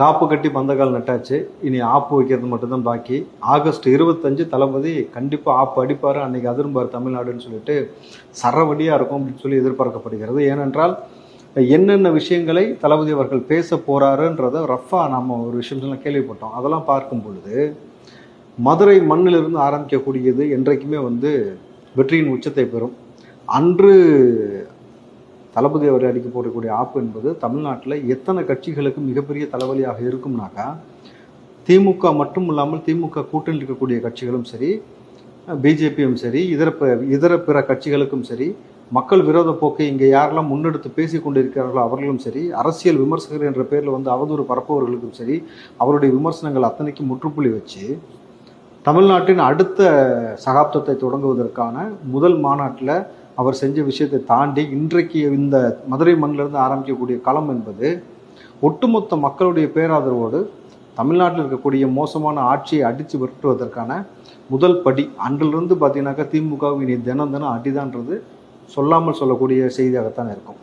காப்பு கட்டி பந்தக்கால் நட்டாச்சு. இனி ஆப்பு வைக்கிறது மட்டும்தான் பாக்கி. ஆகஸ்ட் இருபத்தஞ்சு தளபதி கண்டிப்பாக ஆப்பு அடிப்பார். அன்னைக்கு அதிரும்பார் தமிழ்நாடுன்னு சொல்லிட்டு சரவடியாக இருக்கும் அப்படின்னு சொல்லி எதிர்பார்க்கப்படுகிறது. ஏனென்றால் என்னென்ன விஷயங்களை தளபதி அவர்கள் பேச போகிறாருன்றதை ரஃபாக நம்ம ஒரு விஷயம்லாம் கேள்விப்பட்டோம். அதெல்லாம் பார்க்கும் பொழுது மதுரை மண்ணிலிருந்து ஆரம்பிக்கக்கூடியது என்றைக்குமே வந்து வெற்றியின் உச்சத்தை பெறும். அன்று தளபதி அவர் அடிக்க போடக்கூடிய ஆப் என்பது தமிழ்நாட்டில் எத்தனை கட்சிகளுக்கு மிகப்பெரிய தலைவலியாக இருக்கும்னாக்கா திமுக மட்டும் இல்லாமல் திமுக கூட்டணி இருக்கக்கூடிய கட்சிகளும் சரி பிஜேபியும் சரி இதர ப- இதர பிற கட்சிகளுக்கும் சரி மக்கள் விரோத போக்கை இங்கே யாரெல்லாம் முன்னெடுத்து பேசிக் கொண்டிருக்கிறார்களோ அவர்களும் சரி அரசியல் விமர்சகர் என்ற பேரில் வந்து அவதூறு பரப்பவர்களுக்கும் சரி அவருடைய விமர்சனங்கள் அத்தனைக்கும் முற்றுப்புள்ளி வச்சு தமிழ்நாட்டின் அடுத்த சகாப்தத்தை தொடங்குவதற்கான முதல் மாநாட்டில் அவர் செஞ்ச விஷயத்தை தாண்டி இன்றைக்கு இந்த மதுரை மண்ணிலிருந்து ஆரம்பிக்கக்கூடிய களம் என்பது ஒட்டுமொத்த மக்களுடைய பேராதரவோடு தமிழ்நாட்டில் இருக்கக்கூடிய மோசமான ஆட்சியை அடித்து விரட்டுவதற்கான முதல் படி. அன்றிலிருந்து பார்த்தீங்கன்னாக்கா திமுகவின் இனி தினம் தினம் அடிதான்றது. சொல்லாமல் சொல்லக்கூடிய செய்தியாகத்தான் இருக்கும்.